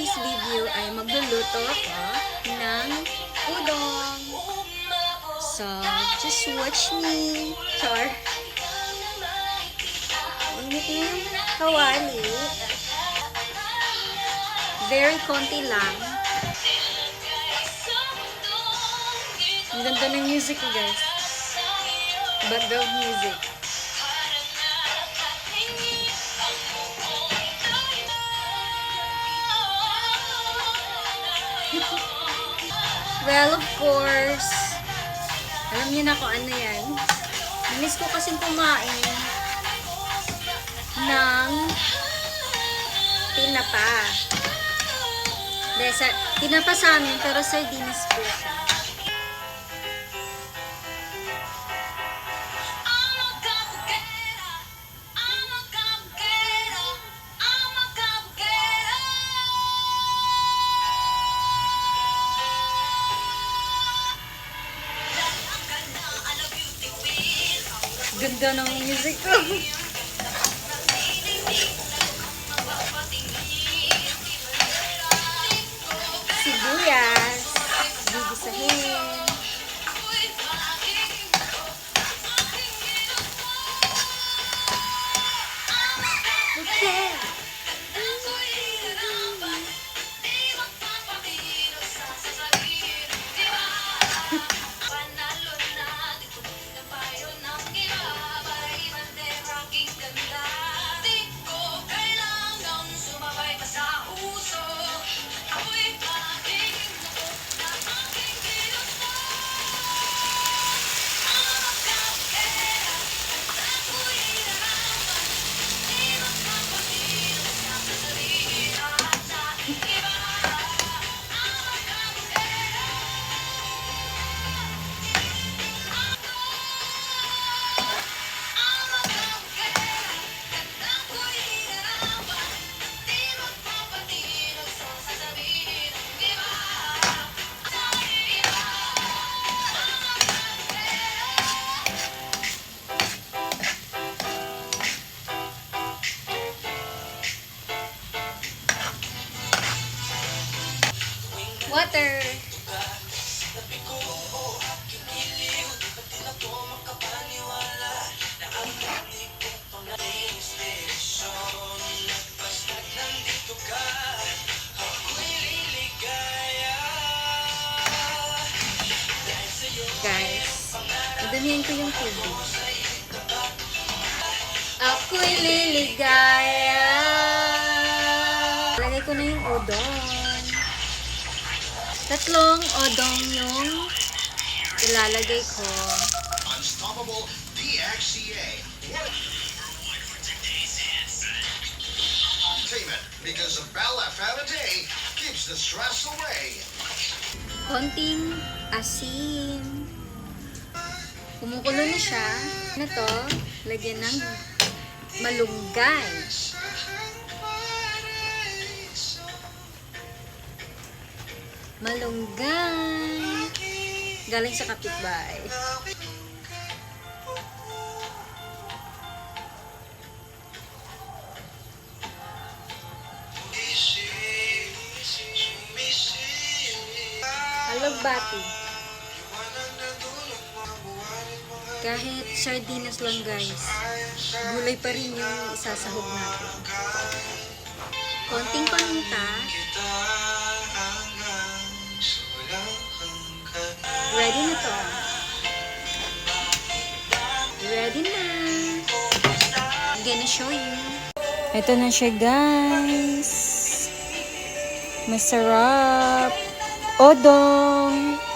today's video ay magluluto ako ng udong. So, just watch me. Char. Yung kawali. Very konti lang. Ang ganda ng music guys. Background music. Well, of course, alam niyo na kung ano yan. Miss ko kasing kumain ng tinapa. Hindi, sa, tinapa sa amin, pero sardinas po siya. Ganda ng music ko. Guys, madamihan ko yung tubig. Ako'y liligaya. Lagay ko na yung udon. Tatlong odong yung ilalagay ko. Unstoppable DXCA. Entertainment, because a Bell FM a day keeps the stress away. Konting asin. Kumukulo na siya. Ano to? Lagyan ng malunggay. Malunggay. Galing sa kapitbahay. Alagbati. Kahit sardinas lang guys, gulay pa rin yung isasahog natin. Konting paminta. Ready na to. Ready na. I'm gonna show you. Ito na siya guys. Masarap. Odong.